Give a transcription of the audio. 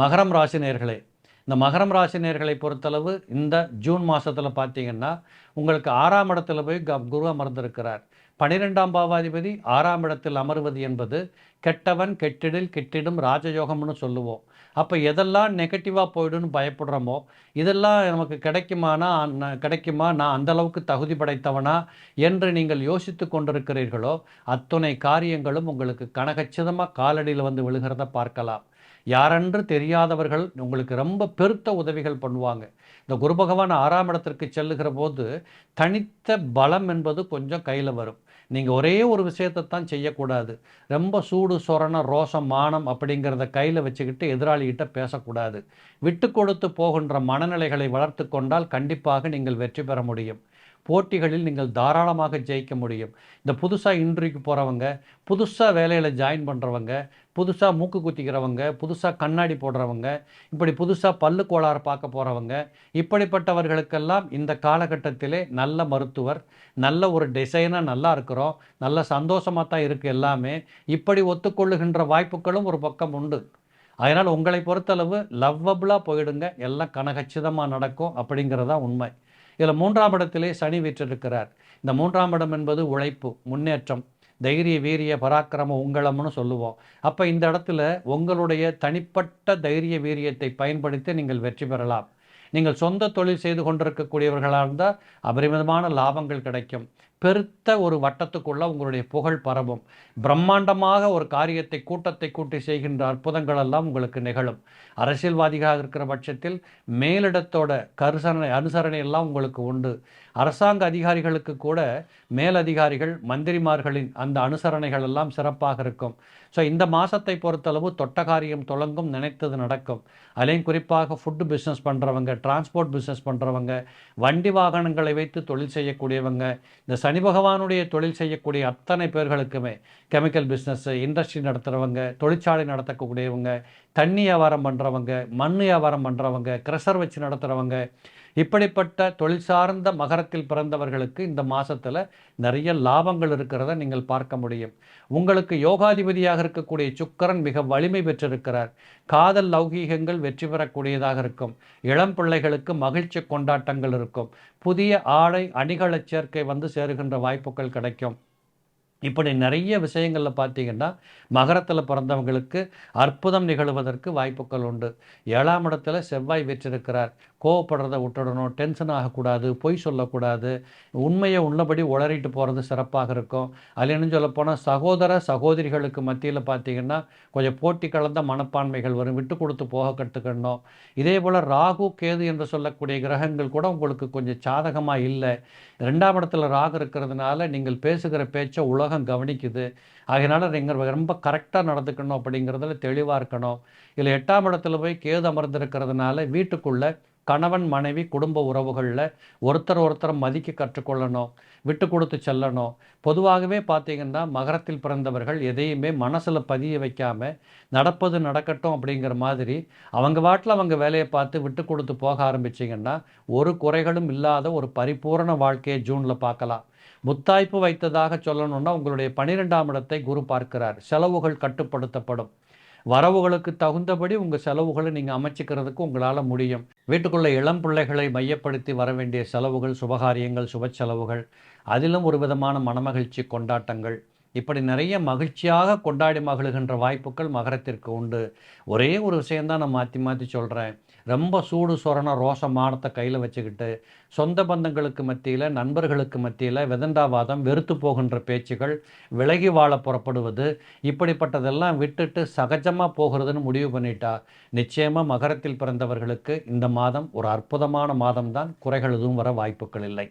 மகரம் ராசி நேர்களே இந்த மகரம் ராசி நேர்களை பொறுத்தளவு இந்த ஜூன் மாதத்தில் பார்த்தீங்கன்னா உங்களுக்கு ஆறாம் இடத்துல போய் க குரு அமர்ந்திருக்கிறார். பனிரெண்டாம் பாவாதிபதி ஆறாம் இடத்தில் அமர்வது என்பது கெட்டவன் கெட்டிடில் கெட்டிடும் ராஜயோகம்னு சொல்லுவோம். அப்போ எதெல்லாம் நெகட்டிவாக போயிடுன்னு பயப்படுறோமோ இதெல்லாம் நமக்கு கிடைக்குமானா கிடைக்குமா நான் அந்த அளவுக்கு தகுதி படைத்தவனா என்று நீங்கள் யோசித்து கொண்டிருக்கிறீர்களோ அத்துணை காரியங்களும் உங்களுக்கு கனகச்சிதமாக காலடியில் வந்து விழுகிறத பார்க்கலாம். யாரென்று தெரியாதவர்கள் உங்களுக்கு ரொம்ப பெருத்த உதவிகள் பண்ணுவாங்க. இந்த குரு பகவான் ஆறாம் இடத்திற்கு செல்லுகிற போது தனித்த பலம் என்பது கொஞ்சம் கையில் வரும். நீங்கள் ஒரே ஒரு விஷயத்தை தான் செய்யக்கூடாது. ரொம்ப சூடு சொரண ரோசம் மானம் அப்படிங்கிறத கையில் வச்சுக்கிட்டு எதிராளிகிட்ட பேசக்கூடாது. விட்டு கொடுத்து போகின்ற மனநிலைகளை வளர்த்து கொண்டால் கண்டிப்பாக நீங்கள் வெற்றி பெற முடியும். போட்டிகளில் நீங்கள் தாராளமாக ஜெயிக்க முடியும். இந்த புதுசாக இன்டர்வியூக்கு போகிறவங்க புதுசாக வேலையில் ஜாயின் பண்ணுறவங்க புதுசாக மூக்கு குத்திக்கிறவங்க புதுசாக கண்ணாடி போடுறவங்க இப்படி புதுசாக பல்லு கோளாறு பார்க்க போகிறவங்க இப்படிப்பட்டவர்களுக்கெல்லாம் இந்த காலகட்டத்திலே நல்ல மருத்துவர் நல்ல ஒரு டிசைனாக நல்லா இருக்கிறோம் நல்ல சந்தோஷமாக தான் இருக்குது எல்லாமே இப்படி ஒத்துக்கொள்ளுகின்ற வாய்ப்புகளும் ஒரு பக்கம் உண்டு. அதனால் உங்களை பொறுத்தளவு லவ்வபுளாக போயிடுங்க. எல்லாம் கனகச்சிதமாக நடக்கும் அப்படிங்கிறதா உண்மை. இதில் மூன்றாம் இடத்திலே சனி வீற்றிருக்கிறார். இந்த மூன்றாம் இடம் என்பது உழைப்பு முன்னேற்றம் தைரிய வீரிய பராக்கிரம உங்களம்னு சொல்லுவோம். அப்போ இந்த இடத்துல உங்களுடைய தனிப்பட்ட தைரிய வீரியத்தை பயன்படுத்தி நீங்கள் வெற்றி பெறலாம். நீங்கள் சொந்த தொழில் செய்து கொண்டிருக்கக்கூடியவர்களாக இருந்தால் அபரிமிதமான லாபங்கள் கிடைக்கும். பெருத்த ஒரு வட்டத்துக்குள்ள உங்களுடைய புகழ் பரவும். பிரம்மாண்டமாக ஒரு காரியத்தை கூட்டத்தை கூட்டி செய்கின்ற அற்புதங்கள் எல்லாம் உங்களுக்கு நிகழும். அரசியல்வாதிகளாக இருக்கிற பட்சத்தில் மேலிடத்தோட கருசரணை அனுசரணை எல்லாம் உங்களுக்கு உண்டு. அரசாங்க அதிகாரிகளுக்கு கூட மேலதிகாரிகள் மந்திரிமார்களின் அந்த அனுசரணைகள் எல்லாம் சிறப்பாக இருக்கும். ஸோ இந்த மாதத்தை பொறுத்தளவு தொட்ட காரியம் தொடங்கும் நினைத்தது நடக்கும். அதையும் குறிப்பாக ஃபுட்டு பிஸ்னஸ் பண்ணுறவங்க டிரான்ஸ்போர்ட் பிஸ்னஸ் பண்ணுறவங்க வண்டி வாகனங்களை வைத்து தொழில் செய்யக்கூடியவங்க இந்த சனி பகவானுடைய தொழில் செய்யக்கூடிய அத்தனை பேர்களுக்குமே கெமிக்கல் பிஸ்னஸ் இண்டஸ்ட்ரி நடத்துகிறவங்க தொழிற்சாலை நடத்தக்கூடியவங்க தண்ணி வியாபாரம் பண்ணுறவங்க மண் வியாபாரம் பண்ணுறவங்க க்ரெஷர் வச்சு நடத்துகிறவங்க இப்படிப்பட்ட தொழில் சார்ந்த மகரத்தில் பிறந்தவர்களுக்கு இந்த மாதத்தில் நிறைய லாபங்கள் இருக்கிறத நீங்கள் பார்க்க முடியும். உங்களுக்கு யோகாதிபதியாக இருக்கக்கூடிய சுக்கரன் மிக வலிமை பெற்றிருக்கிறார். காதல் லௌகீகங்கள் வெற்றி பெறக்கூடியதாக இருக்கும். இளம் பிள்ளைகளுக்கு மகிழ்ச்சி கொண்டாட்டங்கள் இருக்கும். புதிய ஆடை அணிகளச் சேர்க்கை வந்து சேருகின்ற வாய்ப்புகள் கிடைக்கும். இப்படி நிறைய விஷயங்களில் பார்த்தீங்கன்னா மகரத்தில் பிறந்தவங்களுக்கு அற்புதம் நிகழ்வதற்கு வாய்ப்புகள் உண்டு. ஏழாம் இடத்துல செவ்வாய் வெற்றிருக்கிறார். கோவப்படுறதை விட்டுடணும் டென்ஷன் ஆகக்கூடாது பொய் சொல்லக்கூடாது. உண்மையை உள்ளபடி உளறிட்டு போகிறது சிறப்பாக இருக்கும். அதுலன்னு சொல்லப்போனால் சகோதர சகோதரிகளுக்கு மத்தியில் பார்த்தீங்கன்னா கொஞ்சம் போட்டி கலந்த மனப்பான்மைகள் வரும். விட்டு கொடுத்து போக கற்றுக்கணும். இதே போல் ராகு கேது என்று சொல்லக்கூடிய கிரகங்கள் கூட உங்களுக்கு கொஞ்சம் சாதகமாக இல்லை. ரெண்டாம் இடத்துல ராகு இருக்கிறதுனால நீங்கள் பேசுகிற பேச்சை உலக உலகம் கவனிக்குது. அதனால் நீங்கள் ரொம்ப கரெக்டாக நடந்துக்கணும் அப்படிங்கிறதுல தெளிவாக இருக்கணும். இதில் எட்டாம் இடத்துல போய் கேது அமர்ந்திருக்கிறதுனால வீட்டுக்குள்ளே கணவன் மனைவி குடும்ப உறவுகளில் ஒருத்தர் ஒருத்தர் மதிக்க கற்றுக்கொள்ளணும் விட்டு கொடுத்து செல்லணும். பொதுவாகவே பார்த்தீங்கன்னா மகரத்தில் பிறந்தவர்கள் எதையுமே மனசில் பதிய வைக்காமல் நடப்பது நடக்கட்டும் அப்படிங்கிற மாதிரி அவங்க வாட்டில் அவங்க வேலையை பார்த்து விட்டு கொடுத்து போக ஆரம்பிச்சிங்கன்னா ஒரு குறைகளும் இல்லாத ஒரு பரிபூரண வாழ்க்கையை ஜூனில் பார்க்கலாம். முத்தாய்ப்பு வைத்ததாக சொல்லணும்னா உங்களுடைய பன்னிரெண்டாம் இடத்தை குரு பார்க்கிறார். செலவுகள் கட்டுப்படுத்தப்படும். வரவுகளுக்கு தகுந்தபடி உங்கள் செலவுகளை நீங்கள் அமைச்சிக்கிறதுக்கு உங்களால் முடியும். வீட்டுக்குள்ளே இளம் பிள்ளைகளை மையப்படுத்தி வர வேண்டிய செலவுகள் சுபகாரியங்கள் சுப செலவுகள் அதிலும் ஒரு விதமான மனமகிழ்ச்சி கொண்டாட்டங்கள். இப்படி நிறைய மகிழ்ச்சியாக கொண்டாடி மகிழ்கின்ற வாய்ப்புகள் மகரத்திற்கு உண்டு. ஒரே ஒரு விஷயந்தான் நான் மாற்றி மாற்றி சொல்கிறேன் ரொம்ப சூடு சொரண ரோசமானத்தை கையில் வச்சுக்கிட்டு சொந்த பந்தங்களுக்கு மத்தியில் நண்பர்களுக்கு மத்தியில் விதண்டாவாதம் வெறுத்து போகின்ற பேச்சுகள் விலகி வாழ புறப்படுவது இப்படிப்பட்டதெல்லாம் விட்டுட்டு சகஜமாக போகிறதுன்னு முடிவு பண்ணிட்டா நிச்சயமாக மகரத்தில் பிறந்தவர்களுக்கு இந்த மாதம் ஒரு அற்புதமான மாதம்தான். குறைகள் எதுவும் வர வாய்ப்புகள் இல்லை.